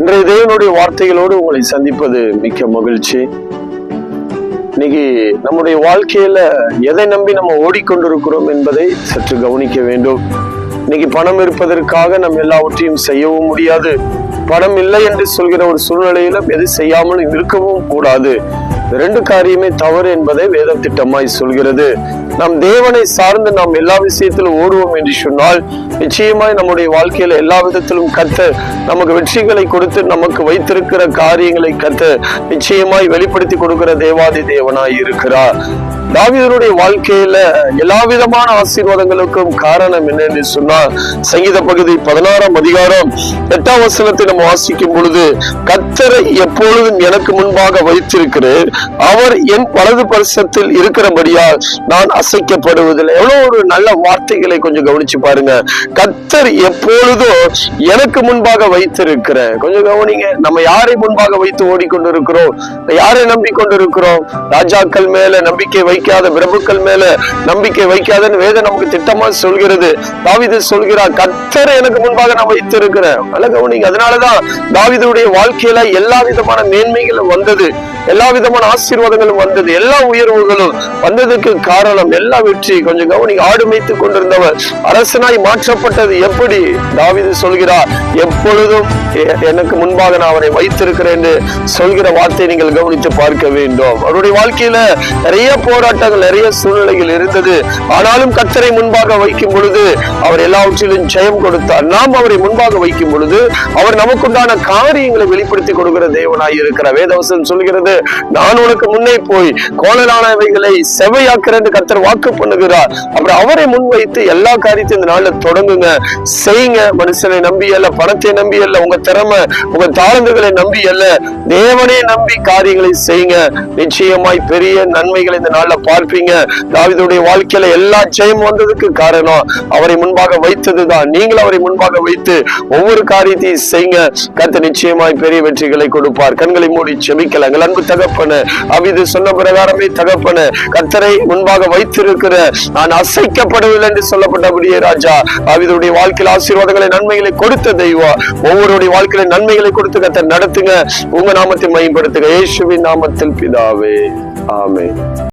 இன்றைய தேவனுடைய வார்த்தைகளோடு உங்களை சந்திப்பது மிக்க மகிழ்ச்சி. இன்னைக்கு நம்முடைய வாழ்க்கையில எதை நம்பி நம்ம ஓடிக்கொண்டிருக்கிறோம் என்பதை சற்று கவனிக்க வேண்டும். இன்னைக்கு பணம் இருப்பதற்காக நம்ம எல்லாவற்றையும் செய்யவும் முடியாது. பணம் இல்லை என்று சொல்கிற ஒரு சூழ்நிலையில எது செய்யாமல் இருக்கவும் கூடாது. ரெண்டு காரியமே தவறு என்பதை வேத திட்டமாய் சொல்கிறது. நாம் தேவனை சார்ந்து நாம் எல்லா விஷயத்திலும் ஓடுவோம் என்று சொன்னால் நிச்சயமாய் நம்முடைய வாழ்க்கையில எல்லா விதத்திலும் கத்த நமக்கு வெற்றிகளை கொடுத்து நமக்கு வைத்திருக்கிற காரியங்களை கத்த நிச்சயமாய் வெளிப்படுத்தி கொடுக்கிற தேவாதி தேவனாய் இருக்கிறார். தாவிதனுடைய வாழ்க்கையில எல்லா விதமான ஆசீர்வாதங்களுக்கும் காரணம் என்ன என்று சொன்னால் சங்கீத பகுதி பதினாறாம் அதிகாரம் எட்டாம் வசனத்தை நம்ம வாசிக்கும் பொழுது கத்தரை எப்பொழுதும் எனக்கு முன்பாக வைத்திருக்கிறேன் அவர் என் வலது பரிசத்தில் இருக்கிறபடியால் நான் அசைக்கப்படுவதில்லை. எவ்வளவு ஒரு நல்ல வார்த்தைகளை கொஞ்சம் கவனிச்சு பாருங்க. கத்தர் எப்பொழுதும் எனக்கு முன்பாக வைத்திருக்கிற கொஞ்சம் கவனிங்க. நம்ம யாரை முன்பாக வைத்து ஓடிக்கொண்டிருக்கிறோம்? யாரை நம்பிக்கொண்டிருக்கிறோம்? ராஜாக்கள் மேல நம்பிக்கை வைக்காத பிரபுக்கள் மேல நம்பிக்கை வைக்காதன்னு வேதம் நமக்கு திட்டமா சொல்கிறது. தாவிது சொல்கிறார் கத்தர் எனக்கு முன்பாக நான் வைத்திருக்கிறேன். நல்ல கவனிங்க. அதனாலதான் தாவிதுடைய வாழ்க்கையில எல்லா விதமான மேன்மைகளும் வந்தது. எல்லா விதமான ஆசீர்வாதங்களும் வந்தது. எல்லா உயர்வுகளும் வந்ததுக்கு காரணம் எல்லா வெற்றி. கொஞ்சம் கவனிங்க ஆடு மேய்த்து கொண்டிருந்தவர் அரசனாய் மாற்றப்பட்டது எப்படி? தாவிது சொல்கிறார் எப்பொழுதும் எனக்கு முன்பாக நான் அவரை வைத்திருக்கிறேன் என்று சொல்கிற வார்த்தையை நீங்கள் கவனித்து பார்க்க வேண்டும். அவருடைய வாழ்க்கையில நிறைய போராட்டங்கள் நிறைய சூழ்நிலைகள் இருந்தது. ஆனாலும் கத்தரை முன்பாக வைக்கும் பொழுது அவர் எல்லாவற்றிலும் ஜெயம் கொடுத்தார். நாம் அவரை முன்பாக வைக்கும் பொழுது அவர் நமக்குண்டான காரியங்களை வெளிப்படுத்தி கொடுக்கிற தேவனாய் இருக்கிறார். வேதவசன் சொல்கிறது நான் உனக்கு முன்னே போய் கோணலானவைகளை செவையாக்குறேன் என்று கத்தர் வாக்கு பண்ணுகிறார். அப்புறம் அவரை முன்வைத்து எல்லா காரியத்தையும் இந்த நாள்ல தொடங்குங்க. செய்யுங்க. மனுஷனை நம்பி அல்ல பணத்தை நம்பி அல்ல உங்க திறமை உங்க தாழ்ந்துகளை நம்பி அல்ல. தேவனே நம்பி காரியங்களை செய்யுங்க. நிச்சயமாய் பெரிய நன்மைகளை இந்த நாள்ல பார்ப்பீங்க. தாவிதுடைய வாழ்க்கையில எல்லா ஜெயம் வந்ததுக்கு காரணம் அவரை முன்பாக வைத்ததுதான். நீங்கள் அவரை முன்பாக வைத்து ஒவ்வொரு காரியத்தையும் செய்யுங்க. கத்த நிச்சயமாய் பெரிய வெற்றிகளை கொடுப்பார். கண்களை மூடி செமிக்கல அன்பு அன்பு தகப்பன. அவிது சொன்ன பிரகாரமே தகப்பன. கத்தரை முன்பாக வைத்திருக்கிற நான் அசைக்கப்படவில்லை என்று சொல்லப்பட்டபடியே ராஜா. அவிதுடைய வாழ்க்கையில் ஆசீர்வாதங்களை நன்மைகளை கொடுத்த தெய்வம். ஒவ்வொருடைய வாழ்க்கையில நன்மைகளை கொடுத்து கத்தர் நடத்துங்க. உங்க நாமத்தை மையப்படுத்துங்க இயேசுவின் நாமத்தில் பிதாவே. ஆமே